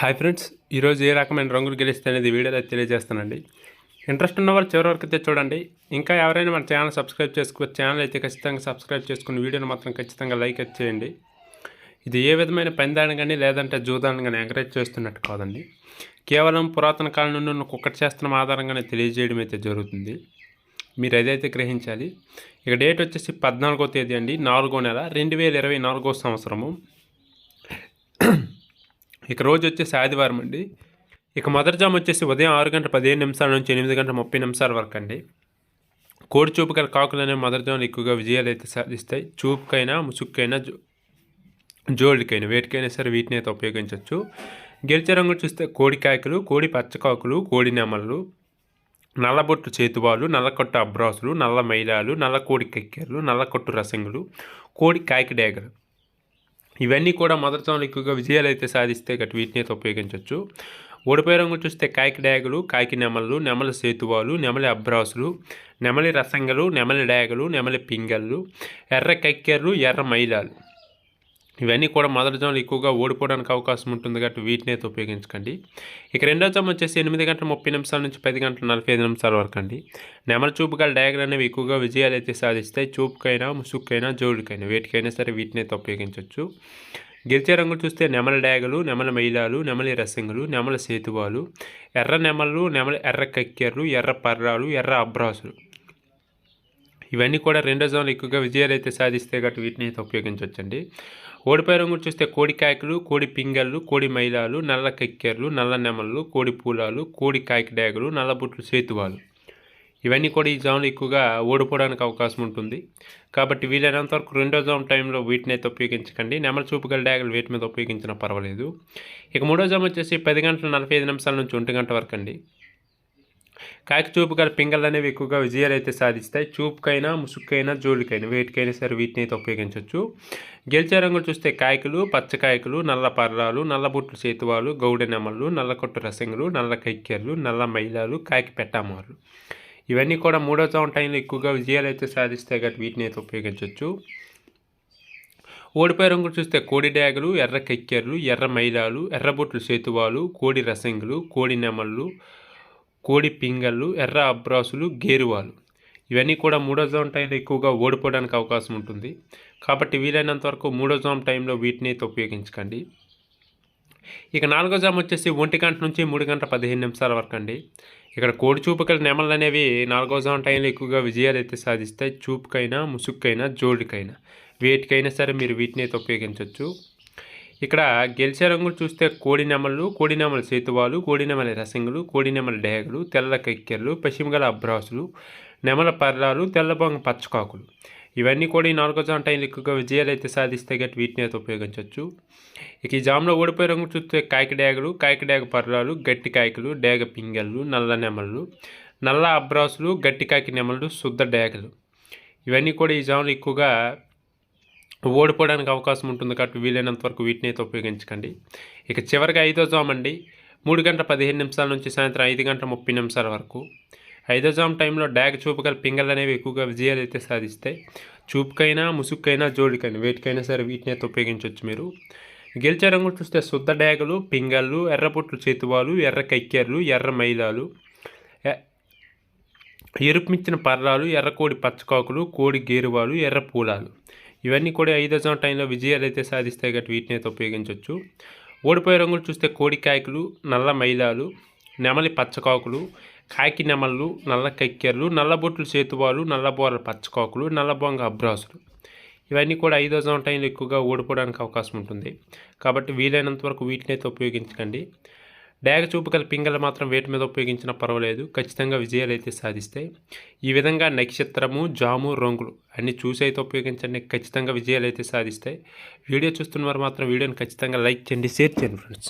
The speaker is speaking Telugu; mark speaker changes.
Speaker 1: హాయ్ ఫ్రెండ్స్ ఈరోజు ఏ రకమైన రంగులు గెలిస్తే అనేది వీడియోలో తెలియజేస్తానండి. ఇంట్రెస్ట్ ఉన్న వాళ్ళు చివరి వరకు అయితే చూడండి. ఇంకా ఎవరైనా మన ఛానల్ సబ్స్క్రైబ్ చేసుకో ఛానల్ అయితే ఖచ్చితంగా సబ్స్క్రైబ్ చేసుకుని వీడియోని మాత్రం ఖచ్చితంగా లైక్ చేయండి. ఇది ఏ విధమైన పందాన్ని కానీ లేదంటే జూదాన్ని కానీ ఎంకరేజ్ చేస్తున్నట్టు కాదండి. కేవలం పురాతన కాలం నుండి ఉన్న కుక్కటి శాస్త్రం ఆధారంగానే తెలియజేయడం అయితే జరుగుతుంది. మీరు ఏదైతే గ్రహించాలి ఇక డేట్ వచ్చేసి పద్నాలుగో తేదీ అండి నాలుగో నెల రెండు వేల ఇరవై నాలుగో సంవత్సరము. ఇక రోజు వచ్చేసి ఆదివారం అండి. ఇక మొదటి జామ్ వచ్చేసి ఉదయం ఆరు గంటల పదిహేను నిమిషాల నుంచి ఎనిమిది గంటల ముప్పై నిమిషాల వరకు అండి. కోడి చూపు గల కాకులు అనే మొదటి జాములు ఎక్కువగా విజయాలు అయితే సాధిస్తాయి. చూపుకైనా ముసుక్కైనా జో జోళ్ళకైనా వేటికైనా సరే వీటిని అయితే ఉపయోగించవచ్చు. గెలిచే రంగులు చూస్తే కోడి కాకులు కోడి పచ్చకాకులు కోడి నెమళ్ళు నల్లబొట్టు చేతువాలు నల్లకొట్టు అబ్రాసులు నల్ల మైలాలు నల్ల కోడి కెక్కెర్లు నల్లకొట్టు రసంగులు కోడి కాయకి డేగలు. ఇవన్నీ కూడా మొదటి సంవత్సరం ఎక్కువగా విజయాలు అయితే సాధిస్తే గట్ వీటిని అయితే ఉపయోగించవచ్చు ఓడిపోయే రంగు చూస్తే కాయకి డ్యాగులు కాయకి నెమలు నెమలి సేతువాలు నెమలి అబ్రాసులు నెమలి రసంగలు నెమలి డాగలు నెమలి పింగళ్ళు ఎర్ర కక్కెర్లు ఎర్ర మైలాలు. ఇవన్నీ కూడా మొదటి జోన్లు ఎక్కువగా ఓడిపోవడానికి అవకాశం ఉంటుంది కాబట్టి వీటిని అయితే ఉపయోగించకండి. ఇక రెండో జమ్ వచ్చేసి ఎనిమిది గంటల ముప్పై నిమిషాల నుంచి పది గంటల నలభై ఐదు నిమిషాల వరకు అండి. నెమల చూపు గల డయాగ్రామ్ అనేవి ఎక్కువగా విజయాలు అయితే సాధిస్తాయి. చూపుకైనా ముసుక్కైనా జోడుకైనా వేటికైనా సరే వీటిని అయితే ఉపయోగించవచ్చు. గెలిచే రంగులు చూస్తే నెమల డ్యాగలు నెమల మైలాలు నెమలి రసంగులు నెమల సేతువాలు ఎర్ర నెమలు నెమల ఎర్ర కక్కెర్లు ఎర్ర పర్రాలు ఎర్ర అబ్రాసులు. ఇవన్నీ కూడా రెండో జోన్లు ఎక్కువగా విజయాలు అయితే సాధిస్తే కాబట్టి వీటిని అయితే ఉపయోగించవచ్చండి ఓడిపోయే రంగులు చూస్తే కోడి కాయకులు కోడి పింగళ్ళు కోడి మైలాలు నల్ల కెక్కెర్లు నల్ల నెమళ్ళు కోడి పూలాలు కోడి కాయకి డ్యాగులు నల్లబుట్లు సేతువాలు. ఇవన్నీ కూడా ఈ జోన్లు ఎక్కువగా ఓడిపోవడానికి అవకాశం ఉంటుంది. కాబట్టి వీలైనంత వరకు రెండో జోన్ టైంలో వీటిని అయితే ఉపయోగించకండి. నెమల చూపుగల డ్యాగులు వీటి మీద ఉపయోగించినా పర్వాలేదు. ఇక మూడో జోన్ వచ్చేసి పది గంటల నలభై ఐదు నిమిషాల నుంచి ఒంటి గంట వరకు అండి కాకి చూపు గల పింగళ్ళు అనేవి ఎక్కువగా విజయాలు అయితే సాధిస్తాయి. చూపుకైనా ముసుక్కైనా జోలికైనా వేటికైనా సరే వీటిని అయితే ఉపయోగించవచ్చు. గెలిచే రంగులు చూస్తే కాయకులు పచ్చకాయకులు నల్ల పర్రాలు నల్ల బుట్లు చేతువాలు గౌడ నెమళ్ళు నల్లకొట్టు రసంగులు నల్ల కైక్యర్లు నల్ల మైలాలు కాకి పెట్టామారు ఇవన్నీ కూడా మూడో చౌన్ టైంలో ఎక్కువగా విజయాలు అయితే సాధిస్తాయి కాబట్టి వీటిని అయితే ఉపయోగించవచ్చు. ఓడిపోయే రంగులు చూస్తే కోడి డ్యాగులు ఎర్ర కెక్కెర్లు ఎర్ర మైలాలు ఎర్రబొట్లు సేతువాలు కోడి రసంగులు కోడి నెమళ్ళు కోడి పింగళ్ళు ఎర్ర అబ్రాసులు గేరువాలు. ఇవన్నీ కూడా మూడో జోన్ టైంలో ఎక్కువగా ఓడిపోవడానికి అవకాశం ఉంటుంది. కాబట్టి వీలైనంత వరకు మూడో జోన్ టైంలో వీటిని అయితే ఉపయోగించకండి. ఇక నాలుగో జామ్ వచ్చేసి ఒంటి గంట నుంచి మూడు గంటల పదిహేను నిమిషాల వరకు అండి. ఇక్కడ కోడి చూపుకల నెమలు అనేవి నాలుగో జామ్ టైంలో ఎక్కువగా విజయాలు అయితే సాధిస్తాయి. చూపుకైనా ముసుక్కైనా జోడికైనా. వేటికైనా సరే మీరు వీటిని అయితే ఉపయోగించవచ్చు. ఇక్కడ గెలిచే రంగులు చూస్తే కోడి నెమళ్ళు కోడి నెమల సేతువాలు కోడి నెమల రసంగులు కోడి నెమల డేగలు తెల్ల కక్కెర్లు పశ్చిమగల అబ్రాసులు నెమల పర్రాలు తెల్లబొంగ పచ్చకాకులు. ఇవన్నీ కూడా ఈ నాలుగో జామ్ టైంలో ఎక్కువగా విజయాలు అయితే సాధిస్తే గట్టి వీటిని అయితే ఉపయోగించవచ్చు ఇక ఈ జామ్లో ఓడిపోయే రంగు చూస్తే కాయక డేగలు కాయక డేగ పర్రాలు గట్టి కాయకులు డేగ పింగళ్ళు నల్ల నెమళ్ళు నల్ల అబ్రాసులు గట్టి కాకి నెమళ్ళు శుద్ధ డేగలు. ఇవన్నీ కూడా ఈ జామ్లో ఎక్కువగా ఓడిపోవడానికి అవకాశం ఉంటుంది కాబట్టి వీలైనంత వరకు వీటిని అయితే ఉపయోగించకండి. ఇక చివరిగా ఐదో జామ్ అండి. మూడు గంటల పదిహేను నిమిషాల నుంచి సాయంత్రం ఐదు గంటల ముప్పై నిమిషాల వరకు. ఐదో జామ్ టైంలో డ్యాగ్ చూపుగల పింగళ్ళు అనేవి ఎక్కువగా విజయాలు అయితే సాధిస్తాయి. చూపుకైనా ముసుక్కైనా జోడికైనా వేటికైనా సరే వీటిని అయితే ఉపయోగించవచ్చు మీరు. గెలిచే రంగులు చూస్తే శుద్ధ డ్యాగులు పింగళ్ళు ఎర్రపుట్లు చేతువాలు ఎర్ర కైక్కెర్లు ఎర్ర మైలాలు ఎరుపుమిచ్చిన పర్రాలు ఎర్రకోడి పచ్చకాకులు కోడి గేరువాలు ఎర్ర పూలాలు. ఇవన్నీ కూడా ఐదో టైంలో విజయాలు అయితే సాధిస్తాయి కాబట్టి వీటిని అయితే ఉపయోగించవచ్చు. ఓడిపోయే రంగులు చూస్తే కోడి కాకులు నల్ల మైలాలు నెమలి పచ్చకాకులు కాకి నెమళ్ళు నల్ల కక్కెర్లు నల్లబొట్లు చేతువాలు నల్లబోర పచ్చకాకులు నల్లబొంగ అబ్రాసులు. ఇవన్నీ కూడా ఐదో టైంలో ఎక్కువగా ఓడిపోవడానికి అవకాశం ఉంటుంది. కాబట్టి వీలైనంత వరకు వీటిని అయితే ఉపయోగించకండి. డేగ చూపు గల పింగళ మాత్రం వేటి మీద ఉపయోగించినా పర్వాలేదు. ఖచ్చితంగా విజయాలు అయితే సాధిస్తాయి. ఈ విధంగా నక్షత్రము జాము రంగులు అన్ని చూసి అయితే ఉపయోగించండి. ఖచ్చితంగా విజయాలు అయితే సాధిస్తాయి. వీడియో చూస్తున్న వారు మాత్రం వీడియోని ఖచ్చితంగా లైక్ చేయండి షేర్ చేయండి ఫ్రెండ్స్.